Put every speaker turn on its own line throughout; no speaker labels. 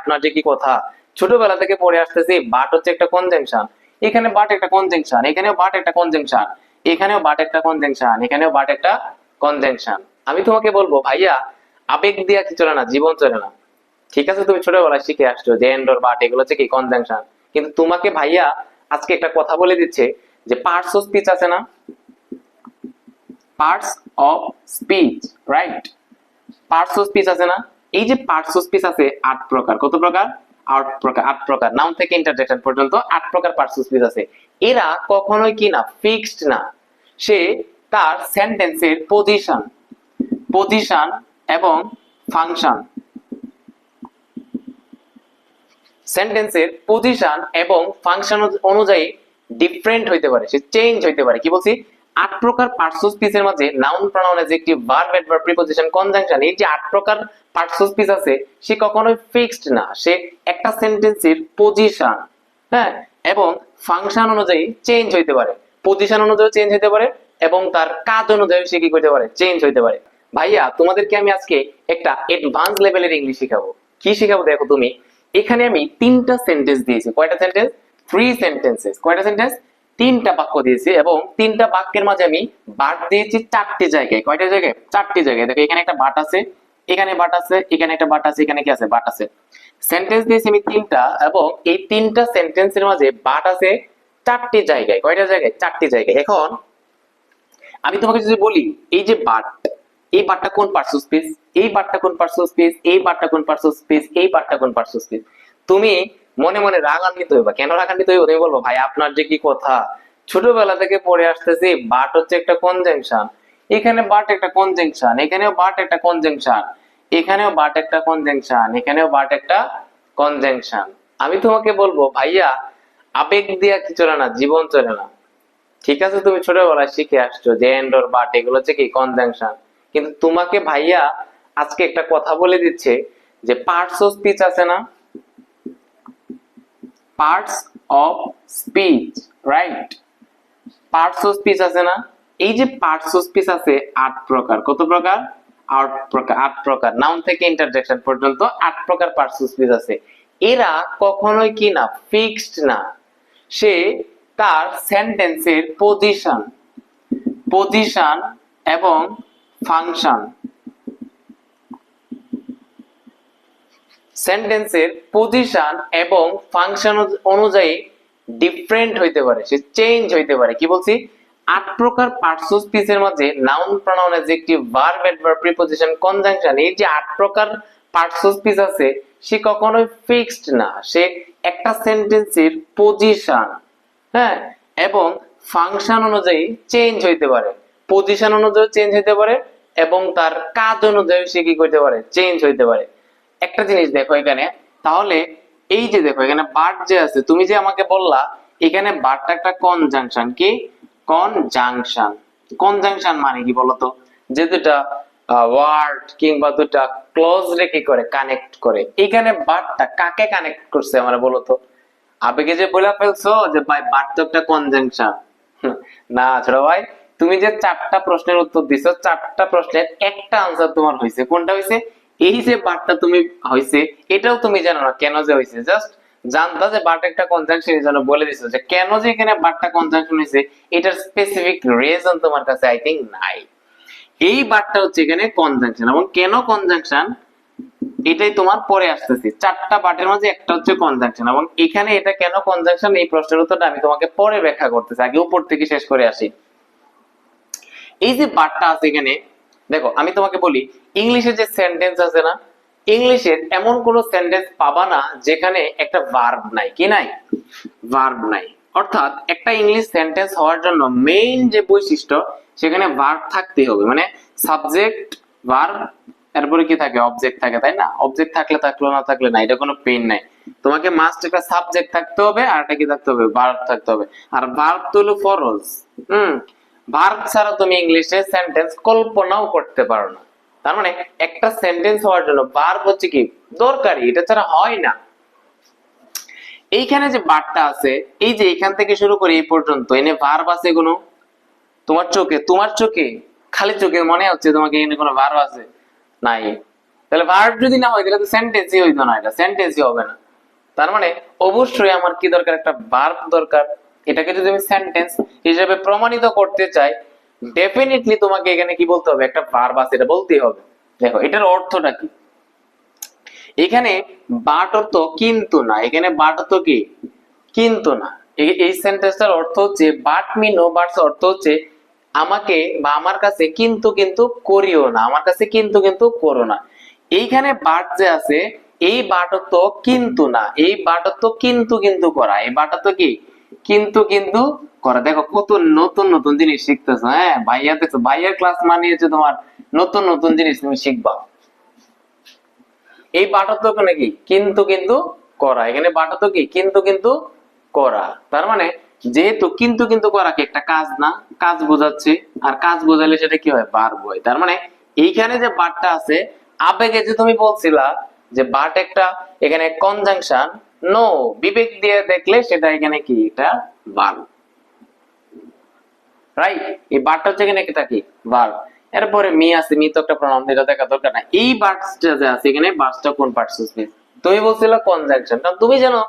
আপনার যে কি কথা? ছোটবেলা থেকে পড়ে আসতেছি, বাট হচ্ছে একটা কনজাংশন এখানে বাট একটা কনজাংশন এখানেও বাট একটা কনজাংশন এখানেও বাট একটা কনজাংশন এখানেও বাট একটা কনজাংশন আমি তোমাকে বলব, ভাইয়া, আবেগ দিয়া কি চলে না? জীবন চলে না। ঠিক আছে, তুমি ছোটবেলায় শিখে আসছো যে এন্ডর বাট, এগুলো হচ্ছে কি কনজাংশন কিন্তু তোমাকে ভাইয়া আজকে একটা কথা বলে দিচ্ছে যে পার্টস অফ স্পিচ আছে না? Parts of speech right parts of speech আছে না? এই যে পার্টস অফ স্পিচ আছে, আট প্রকার। কত প্রকার? আট প্রকার আট প্রকার। নাম থেকে ইন্টারজেকশন পর্যন্ত আট প্রকার পার্টস অফ স্পিচ আছে। এরা কখনোই কি না ফিক্সড না। সে তার সেন্টেন্সের পজিশন পজিশন এবং ফাংশন সেন্টেন্সের পজিশন এবং ফাংশন অনুযায়ী ডিফারেন্ট হইতে পারে। সে চেঞ্জ হইতে পারে। কি বলছি? আট প্রকার স্পিচের মাঝে noun pronoun adjective verb adverb preposition conjunction এই যে আট প্রকার স্পিচ আছে, সে কখনোই ফিক্সড না। সে একটা সেন্টেন্সের পজিশন হ্যাঁ? এবং ফাংশন অনুযায়ী চেঞ্জ হইতে পারে। পজিশন অনুযায়ী চেঞ্জ হইতে পারে এবং তার কাজ অনুযায়ী সে কি করতে পারে? চেঞ্জ হইতে পারে। ভাইয়া, তোমাদেরকে আমি আজকে একটা অ্যাডভান্স লেভেলের ইংলিশ শিখাবো। কি শিখাবো দেখো তুমি? এখানে আমি তিনটা সেন্টেন্স দিয়েছি। কয়টা সেন্টেন্স থ্রি সেন্টেন্সেস কয়টা সেন্টেন্স তিনটা বাক্য দিয়েছি এবং তিনটা বাক্যের মাঝে আমি বাট দিয়েছি চারটি জায়গায়। কয়টা জায়গায়? চারটি জায়গায়। দেখো, এখানে একটা বাট আছে, এখানে বাট আছে, এখানে একটা বাট আছে, এখানে কি আছে? বাট আছে। সেন্টেন্স দিয়েছি আমি তিনটা এবং এই তিনটা সেন্টেন্সের মাঝে বাট আছে চারটি জায়গায়। কয়টা জায়গায়? চারটি জায়গায়। এখন আমি তোমাকে যদি বলি, এই যে বাট, এই বাটটা কোন পার্টস অফ স্পিচ এই বাটটা কোন পার্টস অফ স্পিচ এই বাটটা কোন পার্টস অফ স্পিচ এই বাটটা কোন পার্টস অফ স্পিচ তুমি মনে মনে রাগান্বিত হইবা। কেন রাগান্বিত হইবা? তুমি বলব, ভাই, আপনার যে কি কথা? ছোটবেলা থেকে পড়ে আসতেছি, বাট হচ্ছে একটা কনজাংশন এখানে বাট একটা কনজাংশন এখানেও বাট একটা কনজাংশন এখানেও বাট একটা কনজাংশন এখানেও বাট একটা কনজাংশন আমি তোমাকে বলব, ভাইয়া, আবেগ দিয়া কি চলে না, জীবন চলে না। ঠিক আছে, তুমি ছোটবেলায় শিখে আসছো যে এন্ড এন্ডর বাট এগুলো হচ্ছে কি কনজাংশন কিন্তু তোমাকে ভাইয়া আজকে একটা কথা বলে দিচ্ছে যে পার্টস অফ স্পিচ আছে না? Parts of speech right parts of speech আছে না? এই যে পার্টস অফ স্পিচ আছে, আট প্রকার। কত প্রকার? আট প্রকার আট প্রকার। নাউন থেকে ইন্টারজেকশন পর্যন্ত আট প্রকার পার্টস অফ স্পিচ আছে। এরা কখনোই কি না ফিক্সড না। সে তার সেন্টেন্সের পজিশন পজিশন এবং ফাংশন সেন্টেন্সের পজিশন এবং ফাংশন অনুযায়ী ডিফারেন্ট হইতে পারে, সে চেঞ্জ হইতে পারে। কি বলছি? আট প্রকার পার্টস অফ স্পিচের মধ্যে noun pronoun adjective verb adverb preposition conjunction এই যে আট প্রকার পার্টস অফ স্পিচ আছে, সে কখনোই ফিক্সড না। সে একটা সেন্টেন্সের পজিশন হ্যাঁ? এবং ফাংশন অনুযায়ী চেঞ্জ হইতে পারে। পজিশন অনুযায়ী চেঞ্জ হইতে পারে এবং তার কাজ অনুযায়ী সে কি করতে পারে? চেঞ্জ হইতে পারে। একটা জিনিস দেখো এখানে, তাহলে এই যে দেখো, এখানে বাট যে আছে, তুমি যে আমাকে বললা, এখানে বাটটা একটা কনজাংশন কি? কনজাংশন কনজাংশন মানে কি বলতো? যে দুটা ওয়ার্ড কিংবা দুটা ক্লোজ রেখে করে? কানেক্ট করে। এখানে বাটটা কাকে কানেক্ট করছে আমরা বলতো আবেগে যে বলে ফেলছো যে ভাই বাট তো একটা কনজাংশন না ছোট ভাই, তুমি যে চারটা প্রশ্নের উত্তর দিছো, চারটা প্রশ্নের একটা আনসার তোমার হয়েছে কোনটা হয়েছে এই যে বারটা তুমি হয়েছে এটাও তুমি জানো না কেন যে হয়েছে জাস্ট জানতা যে বারটা একটা কনজাংশন এই জন্য বলে দিছো যে কেন যে এখানে বারটা কনজাংশন হয়েছে এটার স্পেসিফিক রিজন তোমার কাছে আই থিঙ্ক নাই। এই বারটা হচ্ছে এখানে কনজাংশন এবং কেন কনজাংশন এটাই তোমার পরে আসতেছি। চারটা বাটের মাঝে একটা হচ্ছে কনজাংশন এবং এখানে এটা কেন কনজাংশন এই প্রশ্নের উত্তরটা আমি তোমাকে পরে ব্যাখ্যা করতেছি। আগে উপর থেকে শেষ করে আসি। এই যে বারটা আছে এখানে দেখো, আমি তোমাকে বলি ইংলিশের যে সেন্টেন্স আছে না ইংলিশের এমন কোন সেন্টেন্স পাবা না যেখানে একটা ভার্ব নাই, কি নাই? ভার্ব নাই। অর্থাৎ একটা ইংলিশ সেন্টেন্স হওয়ার জন্য মেইন যে বৈশিষ্ট্য, সেখানে ভার্ব থাকতে হবে। মানে সাবজেক্ট ভার্ব এরপরে কি থাকে? অবজেক্ট থাকে, তাই না? অবজেক্ট থাকলে থাকল, না থাকলে না, এটা কোনো পেন নাই। তোমাকে মাস্ট একটা সাবজেক্ট থাকতে হবে, আর একটা কি থাকতে হবে? ভার্ব থাকতে হবে। আর ভার্ব তো হলো ফরজ হুম? ভার্ব ছাড়া তুমি ইংলিশে সেন্টেন্স কল্পনাও করতে পারো না। তার মানে একটা সেন্টেন্স হওয়ার জন্য ভার্ব হচ্ছে কি দরকারি, এটা ছাড়া হয় না। এইখানে যে বারটা আছে, এই যে এখান থেকে শুরু করে এই পর্যন্ত, এনে ভার্ব আছে কোনো? তোমার চোখে তোমার চোখে? খালি চোখে মনে হচ্ছে তোমাকে এখানে কোনো ভার্ব আছে? নাই। তাহলে ভার্ব যদি না হয়, তাহলে তো সেন্টেন্সই হইতো না এটা সেন্টেন্সই হবে না। তার মানে অবশ্যই আমার কি দরকার? একটা ভার্ব দরকার। এটাকে যদি আমি সেন্টেন্স হিসেবে প্রমাণিত করতে চাই ডেফিনেটলি তোমাকে এখানে কি বলতে হবে? একটা ভার্ব আছে, এটা বলতেই হবে। দেখো, এটার অর্থটা কি? এখানে বাট অর্থ কিন্তু না। এখানে বাট অর্থ কি? কিন্তু না। এই- সেন্টেন্সটার অর্থ হচ্ছে বাট মি নো বাটস অর্থ হচ্ছে, আমাকে বা আমার কাছে কিন্তু কিন্তু করিও না। আমার কাছে কিন্তু কিন্তু করো না। এইখানে বাট যে আছে, এই বাটত্ব কিন্তু না। এই বাটত্ব কিন্তু কিন্তু করা। এই বাটত্ব কি? কিন্তু কিন্তু, করা দেখো কত নতুন নতুন জিনিস শিখতেছো হ্যাঁ? ভাইয়া দেখছ ভাইয়ার ক্লাস মানিয়েছে তোমার নতুন নতুন জিনিস তুমি শিখবা। এই বাটত্ব নাকি? কিন্তু কিন্তু, করা। এখানে বাটত্ব কি? কিন্তু কিন্তু, করা। তার মানে যেহেতু কিন্তু কিন্তু, করা কি একটা কাজ না? কাজ বোঝাচ্ছে। আর কাজ বোঝালে সেটা কি হয়? বার হয়। তার মানে এইখানে যে বারটা আছে, আবেগে যে তুমি বলছিলা যে বাট একটা এখানে কনজাংশন নো বিবেক দিয়ে দেখলে সেটা এখানে কি? এটা বার। রাইট এই বারটা হচ্ছে এখানে এটা কি? বার। এরপরে মি আছে, মি তো একটা প্রণাম এটা দেখা দরকার না এই বার্ডসটা যে আছে এখানে বার্ডসটা কোন পার্টসেস তুমি বলছিলে কনজাংশন কারণ তুমি জানো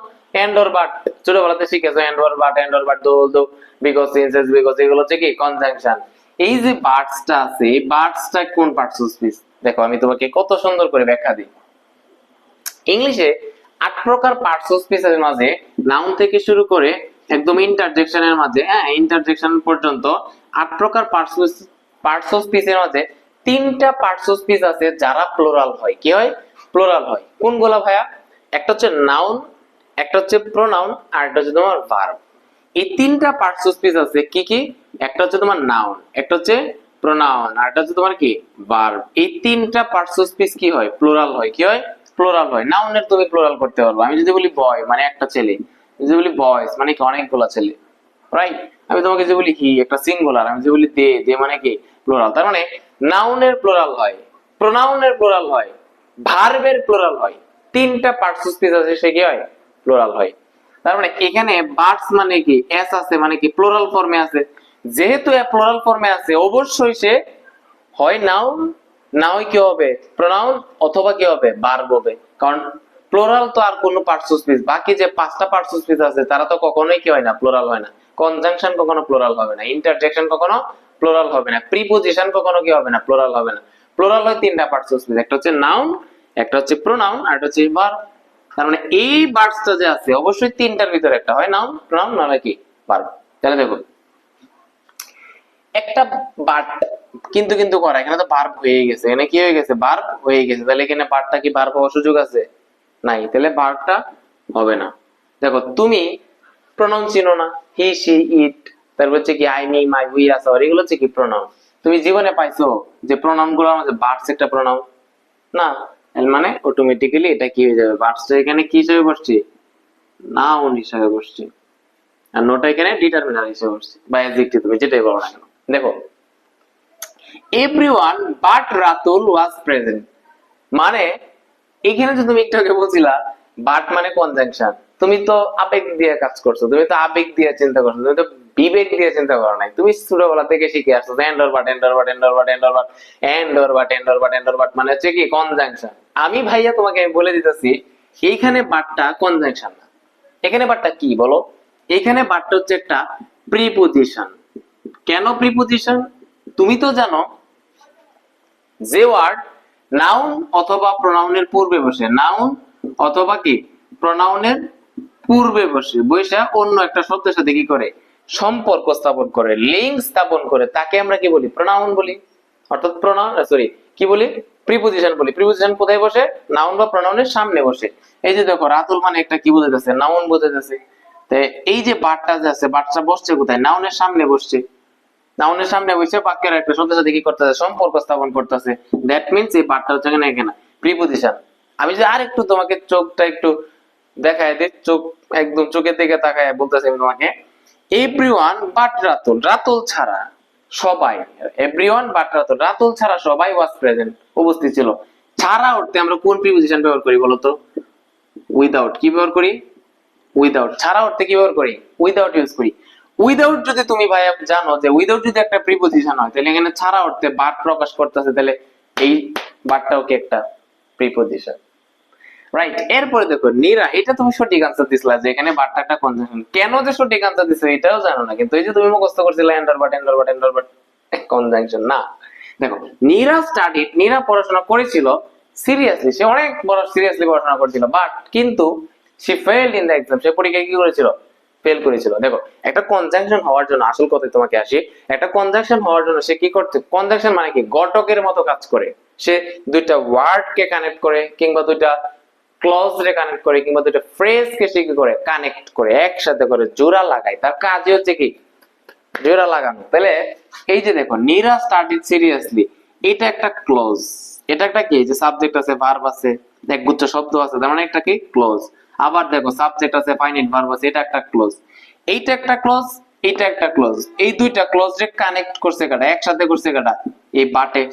এন্ড অর বাট ছোটবেলাতে শিখেছো and or but and or but Dol, though because সিন্সেস because এগুলো হচ্ছে কি? কনজাংশন এই যে বার্ডসটা আছে, এই বার্ডসটা কোন পার্টসেস দেখো, আমি তোমাকে কত সুন্দর করে ব্যাখ্যা দিই। ইংলিশে আট প্রকার পার্টস অফ স্পিচের মাঝে নাউন থেকে শুরু করে একদম ইন্টারজেকশনের মাঝে হ্যাঁ ইন্টারজেকশন পর্যন্ত আট প্রকার পার্টস পার্টস অফ স্পিচের মাঝে তিনটা পার্টস অফ স্পিচ আছে যারা প্লোরাল হয়। কি হয়? প্লোরাল হয়। কোনগুলা ভাইয়া? একটা হচ্ছে নাউন একটা হচ্ছে প্রোনাউন আর একটা হচ্ছে তোমার ভার্ব এই তিনটা পার্টস অফ স্পিচ আছে কি কি? একটা হচ্ছে তোমার নাউন একটা হচ্ছে প্রোনাউন আর একটা হচ্ছে তোমার কি? ভার্ব এই তিনটা পার্টস অফ স্পিচ কি হয়? প্লোরাল হয়। কি হয়? প্লোরাল হয়। নাউনের তুমি প্লোরাল করতে পারবে। আমি যদি বলি বয় মানে একটা ছেলে। যদি বলি বয়েস মানে কি অনেকগুলা ছেলে। রাইট আমি তোমাকে যে বলি হি একটা সিঙ্গুলার আমি যে বলি দে দে মানে কি? প্লোরাল তার মানে নাউনের প্লোরাল হয় প্রোনাউনের প্লোরাল হয় ভার্বের প্লোরাল হয়। তিনটা পার্টস স্পিচ আছে, সে কি হয়? প্লোরাল হয়। তার মানে এখানে বার্ডস মানে কি? এস আছে মানে কি? প্লোরাল ফর্মে আছে। যেহেতু প্লোরাল ফর্মে আছে, অবশ্যই সে হয় নাউন না হয় কি হবে? প্রোনাউন অথবা কি হবে? ভার্ব হবে। কারণ প্লোরাল তো আর কোনো স্পিচ বাকি যে পাঁচটা স্পিচ আছে, তারা তো কখনোই কি হয় না? প্লোরাল হয় না। কনজাংশন কখনো প্লোরাল হবে না। ইন্টারজেকশন কখনো প্লোরাল হবে না। প্রিপোজিশন কখনো কি হবে না? প্লোরাল হবে না। প্লোরাল হয় তিনটা স্পিচ একটা হচ্ছে নাউন একটা হচ্ছে প্রোনাউন আর একটা হচ্ছে ভার্ব তার মানে এই বার্ডসটা যে আছে, অবশ্যই তিনটার ভিতরে একটা হয়। নাউন প্রোনাউন নাহলে কি? ভার্ব তাহলে দেখুন। একটা বাট কিন্তু কিন্তু করা, এখানে তো ভার্ব হয়ে গেছে। এখানে কি হয়ে গেছে? ভার্ব হয়ে গেছে। তাহলে এখানে বারটা কি ভার্ব হওয়ার সুযোগ আছে? নাই। তাহলে ভার্বটা হবে না। দেখো, তুমি প্রনাউন চিনো না। হি সি ইট তারপর হচ্ছে কি I me my we us আর এগুলো হচ্ছে কি প্রনাউন তুমি জীবনে পাইছো যে প্রনাউনগুলো আমাদের বার্ডস একটা প্রনাউন না। মানে অটোমেটিক্যালি এটা কি হয়ে যাবে? বার্ডসটা এখানে কি হিসেবে বসছে? নাউন হিসেবে বসছে। আর নোটা এখানে ডিটারমিনার হিসেবে বসছে। বা অ্যাডজেক্টিভ তুমি যেটাই বলো না কেন। দেখো everyone but Ratul was present মানে এখানে যে তুমি একটু আগে বলছিলা বাট মানে কনজাংশন তুমি তো আবেগ দিয়ে কাজ করছ, তুমি তো আবেগ দিয়ে চিন্তা করছ, তুমি তো বিবেক দিয়ে চিন্তা করো নাই। তুমি ছোটবেলা থেকে শিখে আসছো and or but and or but and or but and or but and or but and or but and or but মানে হচ্ছে কি কনজাংশন আমি ভাইয়া তোমাকে আমি বলে দিতেছি, এইখানে বাটটা কনজাংশন না। এখানে বাটটা কি বলো? এখানে বাটটা হচ্ছে একটা প্রিপোজিশন কেন প্রিপোজিশন তুমি তো জানো যে ওয়ার্ড নাউন অথবা প্রোনাউনের পূর্বে বসে। নাউন অথবা কি? প্রোনাউনের পূর্বে বসে। বৈশা অন্য একটা শব্দের সাথে কি করে? সম্পর্ক স্থাপন করে লিঙ্ক স্থাপন করে। তাকে আমরা কি বলি? প্রোনাউন বলি। অর্থাৎ প্রোনাউন সরি কি বলি? প্রিপোজিশন বলি। প্রিপোজিশন কোথায় বসে? নাউন বা প্রোনাউনের সামনে বসে। এই যে দেখো, রাতুল মানে একটা কি বোঝাইতেছে? নাউন বোঝাইতেছে। তো এই যে বাটটা যে আছে বাটটা বসছে কোথায়? নাউনের সামনে বসছে। নাউনের সামনে বাক্যের একটা করতেছে, সম্পর্ক স্থাপন করতেছে। দ্যাট মিনস এই পার্টটা হচ্ছে এখানে এখানে। প্রিপোজিশন। আমি আর একটু তোমাকে চোখটা একটু দেখায় দিই, চোখ একদম চোখের দিকে তাকায় আমি তোমাকে। বাট রাতুল রাতুল ছাড়া সবাই এভরিওয়ান বাট রাতুল রাতুল ছাড়া সবাই ওয়াজ প্রেজেন্ট উপস্থিত ছিল। ছাড়া অর্থে আমরা কোন প্রিপোজিশন ব্যবহার করি বলতো উইদাউট কি ব্যবহার করি? উইদাউট ছাড়া অর্থে কি ব্যবহার করি? উইদাউট ইউজ করি। উইদাউট যদি তুমি ভাই জানো যে উইদাউট যদি একটা প্রিপোজিশন হয়, তাহলে এখানে ছাড়া অর্থে বাট প্রকাশ করতেছে, তাহলে এই বাটটাও কি একটা প্রিপোজিশন রাইট এরপরে দেখো, নীরা, এটা তুমি সঠিক আনসার দিছিলা যে এখানে বাটটা একটা কনজাংশন কেন যে সঠিক আনসার দিছো এটাও জানো না, কিন্তু এই যে তুমি মুখস্থ করছিলে and or but and or but and or but conjunction না। দেখো, নীরা স্টাডিড নীরা পড়াশোনা করেছিল সিরিয়াসলি সে অনেক বড় সিরিয়াসলি পড়াশোনা করেছিল বাট কিন্তু সে ফেইলড ইন দ্য এক্সাম সে পরীক্ষায় কি করেছিল? ফেল করেছিল। দেখো, একটা কনজাংশন হওয়ার জন্য, আসল কথায় তোমাকে আসি, একটা কনজাংশন হওয়ার জন্য সে কি করতে কনজাংশন মানে কি? গটকের মতো কাজ করে। সে দুইটা ওয়ার্ড কে কানেক্ট করে, কিংবা দুইটা ক্লজ রে কানেক্ট করে, কিংবা দুইটা ফ্রেজ কে সে কি করে? কানেক্ট করে, একসাথে করে জোড়া লাগায়। তার কাজই হচ্ছে কি? জোড়া লাগানো। তাহলে, এই যে দেখো নীরা স্টার্টেড সিরিয়াসলি এটা একটা ক্লোজ এটা একটা কি? যে সাবজেক্ট আছে ভার্ব আছে একগুচ্ছ শব্দ আছে, তার মানে একটা কি? ক্লোজ আবার দেখো সাবজেক্ট আছে ফাইনাইট ভার্ব আছে, এটা একটা ক্লোজ এইটা একটা ক্লোজ এইটা একটা ক্লোজ এই দুইটা ক্লোজ রে কানেক্ট করছে কাটা একসাথে করছে কাটা এই বাটে।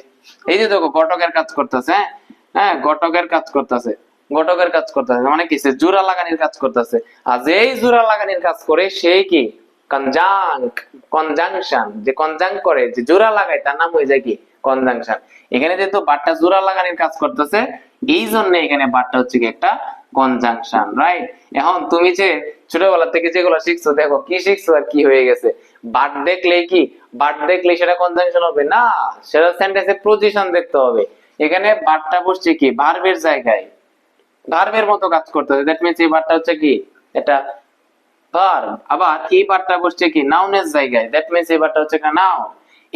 এই যে দেখো, ঘটকের কাজ করতেছে হ্যাঁ? হ্যাঁ ঘটকের কাজ করতেছে। ঘটকের কাজ করতেছে মানে কি? সে জোড়া লাগানির কাজ করতেছে। আর যেই জোড়া লাগানির কাজ করে সেই কি? কনজাঙ্ক কনজাংশন যে কনজাং করে, যে জোড়া লাগায়, তার নাম হয়ে যায় কি? কনজাংশন এখানে যেহেতু বাটটা জোড়া লাগানির কাজ করতেছে এই জন্য এখানে বাটটা হচ্ছে কি একটা কনজাংশন রাইট এখন তুমি যে ছোটবেলা থেকে যেগুলো শিখছো, দেখো কি শিখছো আর কি হয়ে গেছে। বাট দেখলে কি? বাট দেখলে সেটা কনজাংশন হবে? না, সেটা সেন্টেন্সে পজিশন দেখতে হবে। এখানে বাটটা বসছে কি? ভার্বের জায়গায়। ভার্বের মতো কাজ করতেছে দ্যাট মিন্স এই বাটটা হচ্ছে কি? এটা ভার্ব আবার এই বারটা বসছে কি? নাউনের জায়গায়। দ্যাট মিন্স এই বারটা হচ্ছে একটা নাউন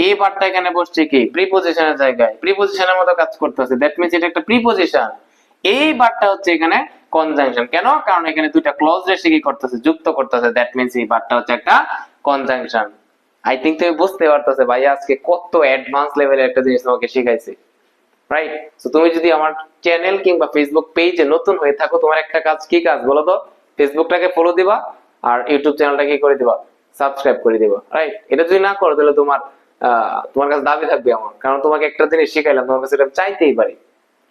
এই বারটা এখানে বসছে কি? প্রিপোজিশনের জায়গায়। প্রিপোজিশনের মতো কাজ করতেছে। দ্যাট মিন্স এটা একটা প্রিপোজিশন এই বারটা হচ্ছে এখানে কনজাংশন কেন? কারণ এখানে দুইটা ক্লজ রেসে কি করতেছে? যুক্ত করতেছে। দ্যাট মিন্স এই বারটা হচ্ছে একটা কনজাংশন আই থিংক তুমি বুঝতে পারতেছে ভাই, আজকে কত অ্যাডভান্স লেভেলের একটা জিনিস তোমাকে শিখাইছি। রাইট তো তুমি যদি আমার চ্যানেল কিংবা ফেসবুক পেজে নতুন হয়ে থাকো, তোমার একটা কাজ কি কাজ বলো তো? ফেসবুকটাকে ফলো দিবা আর ইউটিউব চ্যানেলটাকে কি করে দিবা। সাবস্ক্রাইব করে দিবা। রাইট এটা যদি না করো, তাহলে তোমার তোমার কাছে দাবি থাকবে আমার কারণ তোমাকে একটা জিনিস শিখাইলাম, তোমার কাছে এটা চাইতেই পারি।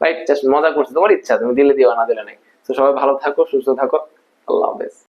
রাইট জাস্ট মজা করছে, তোমার ইচ্ছা, তুমি দিলে দিও, না দিলে নাই। তো সবাই ভালো থাকো, সুস্থ থাকো।